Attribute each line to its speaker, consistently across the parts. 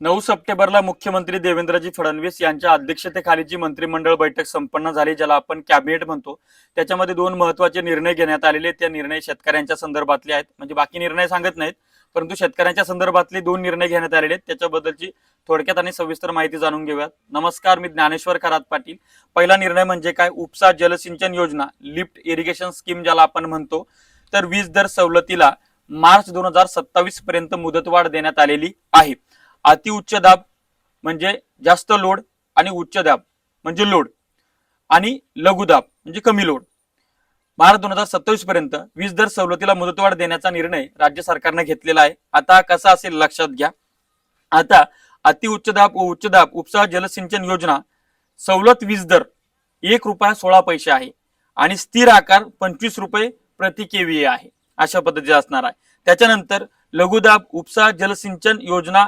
Speaker 1: नऊ सप्टेंबरला मुख्यमंत्री देवेंद्रजी फडणवीस यांच्या अध्यक्षतेखाली जी मंत्रिमंडळ बैठक संपन्न झाली ज्याला आपण कॅबिनेट म्हणतो त्याच्यामध्ये दोन महत्त्वाचे निर्णय घेण्यात आलेले आहेत. त्या निर्णय शेतकऱ्यांच्या संदर्भातले आहेत. म्हणजे बाकी निर्णय सांगत नाहीत परंतु शेतकऱ्यांच्या संदर्भातले दोन निर्णय घेण्यात आलेले आहेत. त्याच्याबद्दलची थोडक्यात आणि सविस्तर माहिती जाणून घेऊयात. नमस्कार मी ज्ञानेश्वर खरात पाटील. पहिला निर्णय म्हणजे काय? उपसा जलसिंचन योजना लिफ्ट इरिगेशन स्कीम ज्याला आपण म्हणतो. तर वीज दर सवलतीला मार्च दोन हजार सत्तावीस पर्यंत मुदतवाढ देण्यात आलेली आहे. अति उच्च दाब म्हणजे जास्त लोड आणि उच्च दाब म्हणजे लोड आणि लघुदाब म्हणजे कमी लोड. मार्च दोन हजार सत्तावीस पर्यंत वीज दर सवलतीला मुदतवाढ देण्याचा निर्णय राज्य सरकारने घेतलेला आहे. आता कसा असेल लक्षात घ्या. आता अतिउच्च दाब व उच्च दाब उपसा जलसिंचन योजना सवलत वीज दर एक रुपया सोळा पैसे आहे आणि स्थिर आकार पंचवीस रुपये प्रति केव्हीए आहे. अशा पद्धतीचा असणार आहे. त्याच्यानंतर लघुदाब उपसा जलसिंचन योजना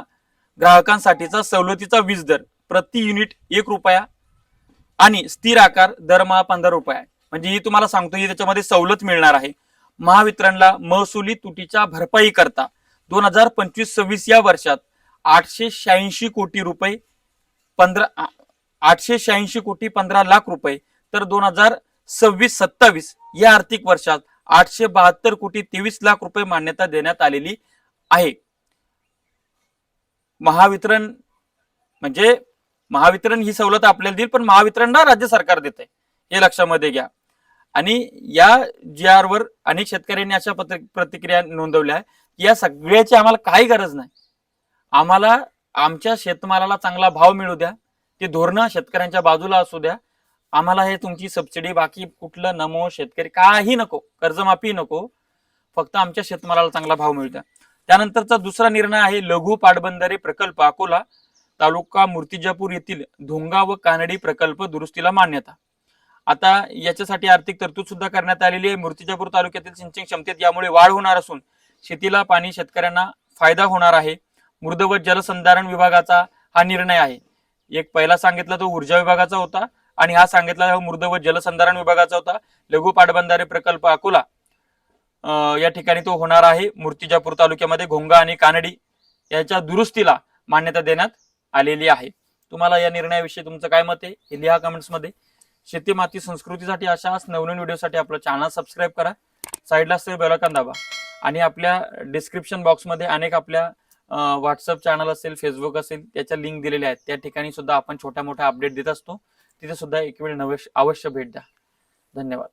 Speaker 1: ग्राहकांसाठीचा सवलतीचा वीज दर प्रति युनिट एक रुपया आणि स्थिर आकार दरमहा पंधरा रुपये. आहे म्हणजे ही तुम्हाला सांगतो ही त्याच्यामध्ये सवलत मिळणार आहे. महावितरणला महसुली तुटीच्या भरपाई करता दोन हजार पंचवीस सव्वीस या वर्षात आठशे शहाऐंशी कोटी रुपये पंधरा आठशे शहाऐंशी कोटी पंधरा लाख रुपये तर दोन हजार सव्वीस सत्तावीस या आर्थिक वर्षात आठशे बहात्तर कोटी तेवीस लाख रुपये मान्यता देण्यात आलेली आहे. महावितरण म्हणजे महावितरण ही सवलत आपल्याला देईल पण महावितरणला राज्य सरकार देते हे लक्षामध्ये घ्या. आणि या जी आर वर अनेक शेतकऱ्यांनी अशा प्रतिक्रिया नोंदवल्या आहे या सगळ्याची आम्हाला काही गरज नाही. आम्हाला आमच्या शेतमालाला चांगला भाव मिळू द्या. ते धोरणं शेतकऱ्यांच्या बाजूला असू द्या. आम्हाला हे तुमची सबसिडी बाकी कुठलं नमो शेतकरी काही नको कर्जमाफी नको. फक्त आमच्या शेतमालाला चांगला भाव मिळू द्या. त्यानंतरचा दुसरा निर्णय आहे लघु पाटबंधारे प्रकल्प अकोला तालुका मूर्तिजापूर येथील धोंगा व कानडी प्रकल्प दुरुस्तीला मान्यता. आता याच्यासाठी आर्थिक तरतूद सुद्धा करण्यात आलेली आहे. मूर्तिजापूर तालुक्यातील सिंचन क्षमतेत यामुळे वाढ होणार असून शेतीला पाणी शेतकऱ्यांना फायदा होणार आहे. मृद व जलसंधारण विभागाचा हा निर्णय आहे. एक पहिला सांगितला तो ऊर्जा विभागाचा होता आणि हा सांगितला मृद व जलसंधारण विभागाचा होता. लघु पाटबंधारे प्रकल्प अकोला या ठिकाणी तो होणार आहे. मूर्तिजापूर तालुक्यामध्ये घोंगा आणि कानडी याच्या दुरुस्तीला मान्यता देण्यात आलेली आहे. तुम्हाला या निर्णयाविषयी तुमचं काय मत आहे हे लिहा कमेंट्समध्ये. शेती माती संस्कृतीसाठी अशाच नवनवीन व्हिडिओसाठी आपलं चॅनल सबस्क्राईब करा. साईडला असलेलं बेलकन दाबा. आणि आपल्या डिस्क्रिप्शन बॉक्समध्ये अनेक आपल्या व्हॉट्सअप चॅनल असेल फेसबुक असेल त्याच्या लिंक दिलेल्या आहेत. त्या ठिकाणी सुद्धा आपण छोट्या मोठ्या अपडेट देत असतो. तिथे सुद्धा एक वेळ नवश अवश्य भेट द्या. धन्यवाद.